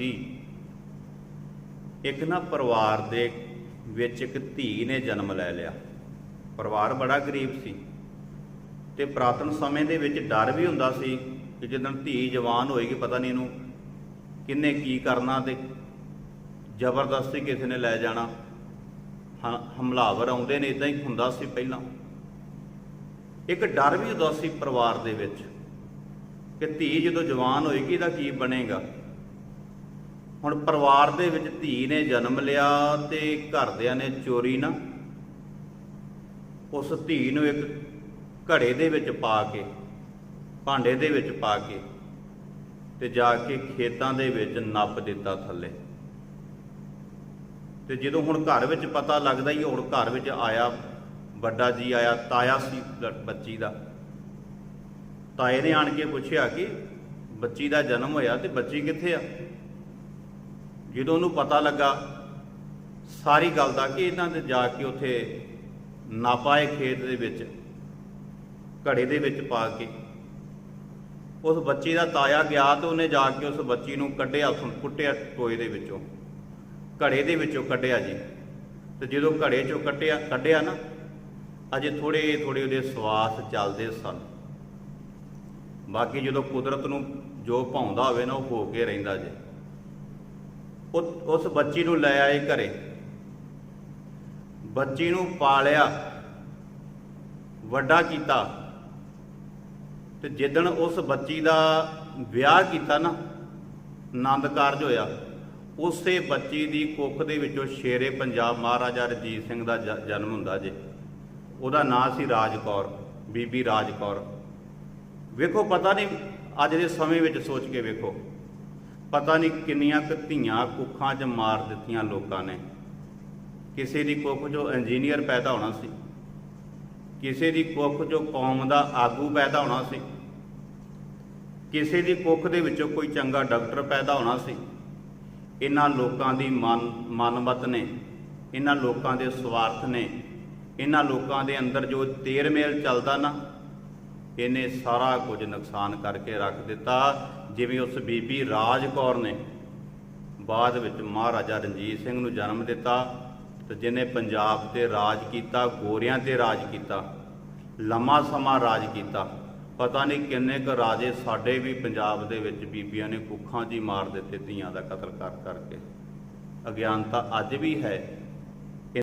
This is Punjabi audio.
ਸੀ। ਇੱਕ ਨਾ ਪਰਿਵਾਰ ਦੇ ਵਿੱਚ ਇੱਕ ਧੀ ਨੇ ਜਨਮ ਲੈ ਲਿਆ। ਪਰਿਵਾਰ ਬੜਾ ਗਰੀਬ ਸੀ ਤੇ ਪ੍ਰਾਤਨ ਸਮੇਂ ਦੇ ਵਿੱਚ ਡਰ ਵੀ ਹੁੰਦਾ ਸੀ ਕਿ ਜਦੋਂ ਧੀ ਜਵਾਨ ਹੋਏਗੀ ਪਤਾ ਨਹੀਂ ਇਹਨੂੰ ਕਿੰਨੇ ਕੀ ਕਰਨਾ ਤੇ ਜ਼ਬਰਦਸਤੀ ਕਿਸੇ ਨੇ ਲੈ ਜਾਣਾ। ਹ- ਹਮਲਾਵਰ ਆਉਂਦੇ ਨੇ ਇਦਾਂ ਹੀ ਹੁੰਦਾ ਸੀ ਪਹਿਲਾਂ। ਇੱਕ ਡਰ ਵੀ ਹੁੰਦਾ ਸੀ ਪਰਿਵਾਰ ਦੇ ਵਿੱਚ ਕਿ ਧੀ ਜਦੋਂ ਜਵਾਨ ਹੋਏਗੀ ਇਹਦਾ ਕੀ ਬਣੇਗਾ? ਹੁਣ ਪਰਿਵਾਰ ਦੇ ਵਿੱਚ ਧੀ ਨੇ ਜਨਮ ਲਿਆ ਤੇ ਘਰਦਿਆਂ ਨੇ ਚੋਰੀ ਨਾ, ਉਸ ਧੀ ਨੂੰ ਇੱਕ ਘੜੇ ਦੇ ਵਿੱਚ ਪਾ ਕੇ, ਭਾਂਡੇ ਦੇ ਵਿੱਚ ਪਾ ਕੇ ਤੇ ਜਾ ਕੇ ਖੇਤਾਂ ਦੇ ਵਿੱਚ ਨੱਪ ਦਿੱਤਾ ਥੱਲੇ। ਤੇ ਜਦੋਂ ਹੁਣ ਘਰ ਵਿੱਚ ਪਤਾ ਲੱਗਦਾ ਹੀ ਹੁਣ ਘਰ ਵਿੱਚ ਆਇਆ, ਵੱਡਾ ਜੀ ਆਇਆ, ਤਾਇਆ ਸੀ ਬੱਚੀ ਦਾ। ਤਾਏ ਨੇ ਆਣ ਕੇ ਪੁੱਛਿਆ ਕਿ ਬੱਚੀ ਦਾ ਜਨਮ ਹੋਇਆ ਤੇ ਬੱਚੀ ਕਿੱਥੇ ਆ? ਜਦੋਂ ਉਹਨੂੰ ਪਤਾ ਲੱਗਾ ਸਾਰੀ ਗੱਲ ਦਾ ਕਿ ਇਹਨਾਂ ਦੇ ਜਾ ਕੇ ਉੱਥੇ ਨਾਪਾਏ ਖੇਤ ਦੇ ਵਿੱਚ, ਘੜੇ ਦੇ ਵਿੱਚ ਪਾ ਕੇ, ਉਸ ਬੱਚੀ ਦਾ ਤਾਇਆ ਗਿਆ ਤੇ ਉਹਨੇ ਜਾ ਕੇ ਉਸ ਬੱਚੀ ਨੂੰ ਕੱਢਿਆ ਸੁਣ ਕੁੱਟਿਆ ਟੋਏ ਦੇ ਵਿੱਚੋਂ, ਘੜੇ ਦੇ ਵਿੱਚੋਂ ਕੱਢਿਆ ਜੀ। ਤੇ ਜਦੋਂ ਘੜੇ ਚੋਂ ਕੱਟਿਆ ਕੱਢਿਆ ਨਾ, ਅਜੇ ਥੋੜੇ ਥੋੜੇ ਉਹਦੇ ਸਵਾਸ ਚੱਲਦੇ ਸਨ। ਬਾਕੀ ਜਦੋਂ ਕੁਦਰਤ ਨੂੰ ਜੋ ਭਾਉਂਦਾ ਹੋਵੇ ਨਾ, ਉਹ ਹੋ ਕੇ ਰਹਿੰਦਾ ਜੇ। ਉਸ ਬੱਚੀ ਨੂੰ ਲੈ ਆਏ ਘਰੇ। ਬੱਚੀ ਨੂੰ ਪਾਲਿਆ, ਵੱਡਾ ਕੀਤਾ। ਤੇ ਜਿੱਦਣ ਉਸ ਬੱਚੀ ਦਾ ਵਿਆਹ ਕੀਤਾ ਨਾ, ਆਨੰਦ ਕਾਰਜ ਹੋਇਆ, ਉਸੇ ਬੱਚੀ ਦੀ ਕੁੱਖ ਦੇ ਵਿੱਚੋਂ ਸ਼ੇਰੇ ਪੰਜਾਬ ਮਹਾਰਾਜਾ ਰਣਜੀਤ ਸਿੰਘ ਦਾ ਜਨਮ ਹੁੰਦਾ ਜੇ। ਉਹਦਾ ਨਾਂ ਸੀ ਰਾਜ ਕੌਰ, ਬੀਬੀ ਰਾਜ ਕੌਰ। ਵੇਖੋ, ਪਤਾ ਨਹੀਂ ਅੱਜ ਦੇ ਸਮੇਂ ਵਿੱਚ ਸੋਚ ਕੇ ਵੇਖੋ। ਪਤਾ ਨਹੀਂ ਕਿੰਨੀਆਂ ਕੁ ਧੀਆਂ ਕੁੱਖਾਂ 'ਚ ਮਾਰ ਦਿੱਤੀਆਂ ਲੋਕਾਂ ਨੇ। ਕਿਸੇ ਦੀ ਕੁੱਖ 'ਚੋਂ ਇੰਜੀਨੀਅਰ ਪੈਦਾ ਹੋਣਾ ਸੀ। ਕਿਸੇ ਦੀ ਕੁੱਖ 'ਚੋਂ ਕੌਮ ਦਾ ਆਗੂ ਪੈਦਾ ਹੋਣਾ ਸੀ। ਕਿਸੇ ਦੀ ਕੁੱਖ ਦੇ ਵਿੱਚੋਂ ਕੋਈ ਚੰਗਾ ਡਾਕਟਰ ਪੈਦਾ ਹੋਣਾ ਸੀ। ਇਹਨਾਂ ਲੋਕਾਂ ਦੀ ਮਨ, ਮਨਮਤ ਨੇ, ਇਹਨਾਂ ਲੋਕਾਂ ਦੇ ਸਵਾਰਥ ਨੇ, ਇਹਨਾਂ ਲੋਕਾਂ ਦੇ ਅੰਦਰ ਜੋ ਤੇਰ ਮੇਲ ਚੱਲਦਾ ਨਾ ਇਹਨੇ ਸਾਰਾ ਕੁਝ ਨੁਕਸਾਨ ਕਰਕੇ ਰੱਖ ਦਿੱਤਾ। ਜਿਵੇਂ ਉਸ ਬੀਬੀ ਰਾਜ ਕੌਰ ਨੇ ਬਾਅਦ ਵਿੱਚ ਮਹਾਰਾਜਾ ਰਣਜੀਤ ਸਿੰਘ ਨੂੰ ਜਨਮ ਦਿੱਤਾ ਤੇ ਜਿਹਨੇ ਪੰਜਾਬ ਤੇ ਰਾਜ ਕੀਤਾ, ਗੋਰਿਆਂ ਤੇ ਰਾਜ ਕੀਤਾ, ਲੰਮਾ ਸਮਾਂ ਰਾਜ ਕੀਤਾ, ਪਤਾ ਨਹੀਂ ਕਿੰਨੇ ਕੁ ਰਾਜੇ ਸਾਡੇ ਵੀ ਪੰਜਾਬ ਦੇ ਵਿੱਚ ਬੀਬੀਆਂ ਨੇ ਕੁੱਖਾਂ 'ਚ ਹੀ ਮਾਰ ਦਿੱਤੇ, ਧੀਆਂ ਦਾ ਕਤਲ ਕਰ ਕਰਕੇ। ਅਗਿਆਨਤਾ ਅੱਜ ਵੀ ਹੈ।